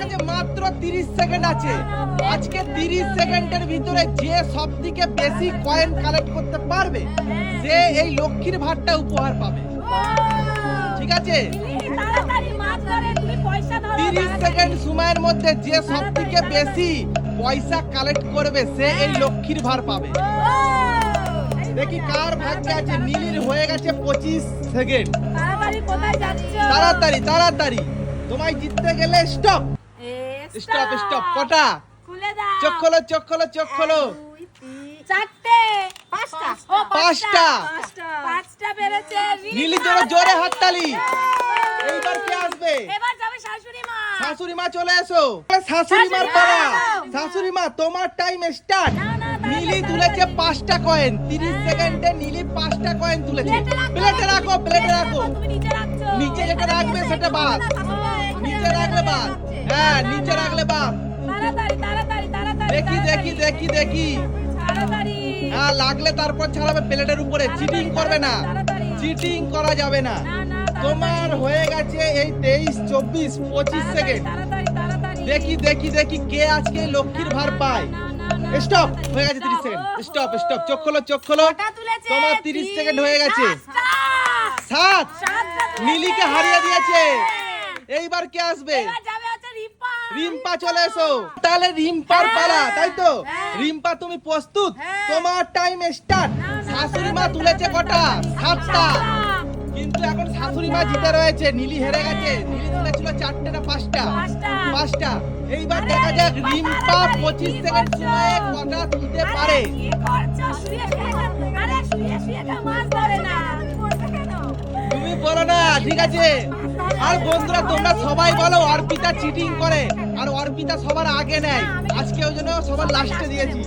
কাছে মাত্র 30 সেকেন্ড আছে। আজকে 30 সেকেন্ডের ভিতরে যে সব থেকে বেশি কয়েন কালেক্ট করতে পারবে সে এই লক্ষ্মীর ভাতটা উপহার পাবে। ঠিক আছে? 30 সেকেন্ড সময়ের মধ্যে যে সব থেকে বেশি পয়সা কালেক্ট করবে সে এই লক্ষ্মীর ভার পাবে। দেখি কার ভাগ্যে আছে নীলির হয়ে গেছে 25 সেকেন্ড তাড়াতাড়ি তোমায় জিততে গেলে স্টপ স্টপ স্টপ কটা? খুলে দাও। চোখ খোলো চোখ খোলো চোখ খোলো। চারটে। পাঁচটা। ও পাঁচটা। পাঁচটা। বেড়েছে। নীলি জোরে জোরে হাততালি। এইবার কে আসবে? এবার যাবে শাশুড়ি মা। শাশুড়ি মা চলে এসো। শাশুড়ি মার পালা। শাশুড়ি মা তোমার টাইম স্টার্ট না, না, নীলি তুলেছে পাঁচটা কয়েন তিরিশ সেকেন্ডে নীলি পাঁচটা কয়েন তুলেছে। প্লেটে রাখো। প্লেটে রাখো তুমি নিচে রাখছো। নিচে যেটা রাখবে সেটা বাদ। নিচে রাখলে বাদ। হ্যাঁ নিচে রাখলে বাদ তাড়াতাড়ি তাড়াতাড়ি তাড়াতাড়ি দেখি দেখি দেখি দেখি। তাড়াতাড়ি। হ্যাঁ লাগলে তারপর ছাড়াবে প্লেটের উপরে চিটিং করবে না। চিটিং করা যাবে না। তোমার হয়ে গেছে এই তেইশ চব্বিশ পঁচিশ সেকেন্ড দেখি দেখি দেখি কে আজকে লক্ষ্মীর ভার পায়। স্টপ হয়ে গেছে তিরিশ সেকেন্ড স্টপ স্টপ চোখ খোলো চোখ খোলো। তোমার 30 সেকেন্ড হয়ে গেছে। সাত! নীলিকে হারিয়ে দিয়েছে। এইবার কে আসবে? রিম্পা চলে এসো। তাহলে রিম্পার পালা তাই তো? হ্যাঁ। রিম্পা তুমি প্রস্তুত? হ্যাঁ। তোমার টাইম স্টার্ট শাশুড়ি মা তুলেছে কটা? সাতটা। কিন্তু এখন শাশুড়ি মা জিতে রয়েছে নীলি হেরে গেছে। নীলি তুলেছিল চারটে না পাঁচটা? পাঁচটা। এইবার দেখা যাক রিম্পা পঁচিশ সেকেন্ড সময়ে কটা তুলতে পারে। তুমি বলো না ঠিক আছে? আর বন্ধুরা তোমরা সবাই বলো অর্পিতা চিটিং করে আর অর্পিতা সবার আগে নেয়। আজকে ওই জন্য সবার লাস্টে দিয়েছি।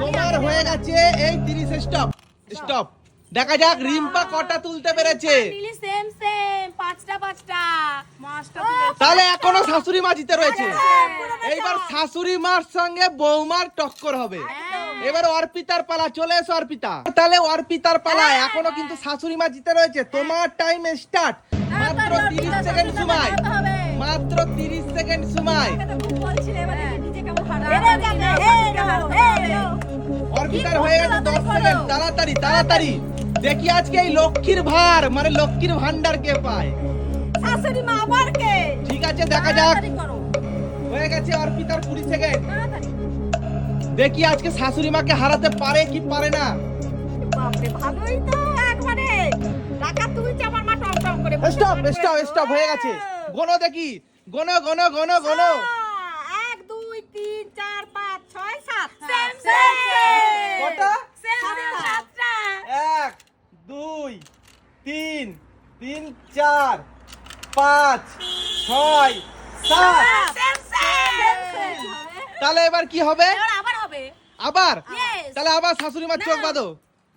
তোমার হয়ে গেছে এই তিরিশ স্টপ স্টপ দেখা যাক রিম্পা কটা তুলতে পেরেছে। সেম সেম পাঁচটা পাঁচটা। তাহলে এখনও শাশুড়ি মা জিতে রয়েছে। এইবার শাশুড়ি মার সঙ্গে বৌমার টক্কর হবে। এবার অর্পিতার পালা চলে এসো অর্পিতা। তাহলে অর্পিতার পালা এখনও কিন্তু শাশুড়ি মা জিতে রয়েছে। তোমার টাইম স্টার্ট মাত্র তিরিশ সেকেন্ড সময়। মাত্র তিরিশ সেকেন্ড সময়। অর্পিতার হয়ে। গেছে দশ সেকেন্ড। তাড়াতাড়ি তাড়াতাড়ি। দেখি আজকে এই লক্ষ্মীর ভার মানে লক্ষ্মীর ভান্ডার কে পায়। শাশুড়ি মা আবার কে? ঠিক আছে দেখা যাক। হয়ে গেছে অর্পিতার কুড়ি সেকেন্ড। দেখি আজকে শাশুড়ি মাকে হারাতে পারে কি পারে না। বাপরে ভালোই তো। স্টপ স্টপ স্টপ হয়ে গেছে। গোনো দেখি। গোনো গোনো গোনো গোনো এক দুই তিন চার পাঁচ ছয় সাত। কটা? এক দুই তিন তিন চার পাঁচ ছয় সাত। সেম তাহলে এবার কি হবে? আবার হবে। আবার? Yes. তাহলে আবার শাশুড়ি মা চোখ। বাঁধো।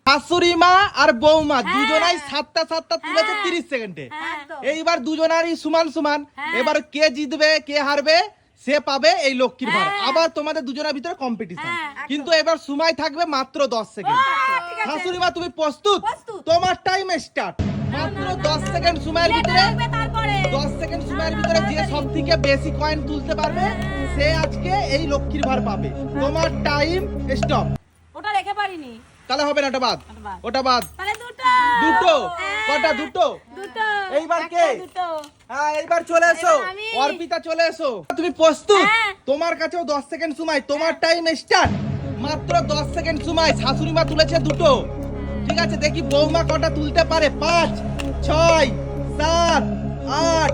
শাশুড়ি মা আর বৌমা হ্যাঁ। দুজনাই সাতটা সাতটা তুলেছে হ্যাঁ। তিরিশ সেকেন্ডে হ্যাঁ এইবার দুজনারই সমান সমান হ্যাঁ। এবার কে জিতবে কে হারবে সে পাবে এই লক্ষ্মীর ভার হ্যাঁ। আবার তোমাদের দুজনের ভিতরে কম্পিটিশন হ্যাঁ, কিন্তু এবার সময় থাকবে মাত্র দশ সেকেন্ড শাশুড়ি মা তুমি প্রস্তুত প্রস্তুত। তোমার টাইম স্টার্ট মাত্র দশ সেকেন্ড সময়ের ভিতরে দশ সেকেন্ড সময়ের ভিতরে যে সব থেকে বেশি কয়েন তুলতে পারবে সে আজকে এই লক্ষ্মীর ভার পাবে তোমার টাইম স্টপ ওটা রেখে পারিনি তাহলে হবে না ওটা বাদ। ওটা বাদ। ওটা বাদ। তাহলে দুটো। দুটো? হ্যাঁ। কটা? দুটো? দুটো। এইবার কে? হ্যাঁ এইবার চলে এসো। অর্পিতা চলে এসো। তুমি প্রস্তুত? হ্যাঁ। তোমার কাছেও দশ সেকেন্ড সময়। তোমার টাইম স্টার্ট মাত্র দশ সেকেন্ড সময়। শাশুড়ি মা তুলেছে দুটো। ঠিক আছে দেখি বৌমা কটা তুলতে পারে। পাঁচ ছয় সাত আট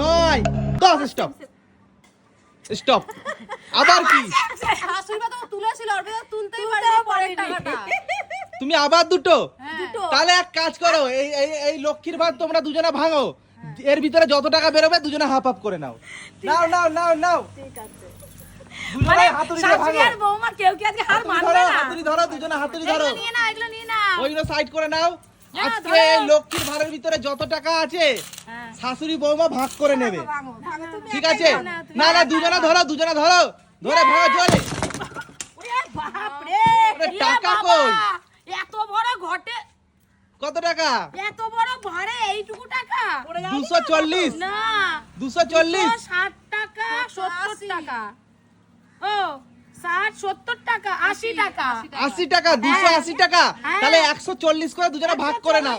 নয় দশ। স্টপ স্টপ আবার কি? শাশুড়ি মা তো তুলেছিল অর্পিতা তুলতেই পারে পরের টাকাটা। তুমি আবার দুটো? দুটো। তাহলে এক কাজ করো এই এই এই লক্ষ্মীর ভাত তোমরা দুজনে ভাঙো। এর ভিতরে যত টাকা বেরোবে দুজনে হাফ হাফ করে নাও। নাও নাও নাও নাও। ঠিক আছে। দুজনে শাশুড়ি আর বৌমা কেউ কি আজকে হার মানবে না? হাতুড়ি ধরো দুজনে হাতুড়ি ধরো। এগুলো নিয়ে নাও এগুলো নিয়ে নাও। ওইগুলো সাইড করে নাও। আজকে লক্ষ্মীর ভাড়ের ভিতরে যত টাকা আছে হ্যাঁ। শাশুড়ি বৌমা ভাগ করে নেবে। ঠিক আছে? না, না দুজনে ধরো দুজনে ধরো। ধরে ভাঙো জোরে। ওরে বাপ রে ওরে এ টাকা কই? টাকা? এত বড় ঘরে এইটুকু টাকা? দুশো চল্লিশ? না। দুশো চল্লিশ? ষাট টাকা সত্তর টাকা। ও ষাট সত্তর টাকা আশি টাকা। আশি টাকা। দুশো আশি টাকা। তাহলে একশো চল্লিশ করে দুজনে ভাগ করে নাও।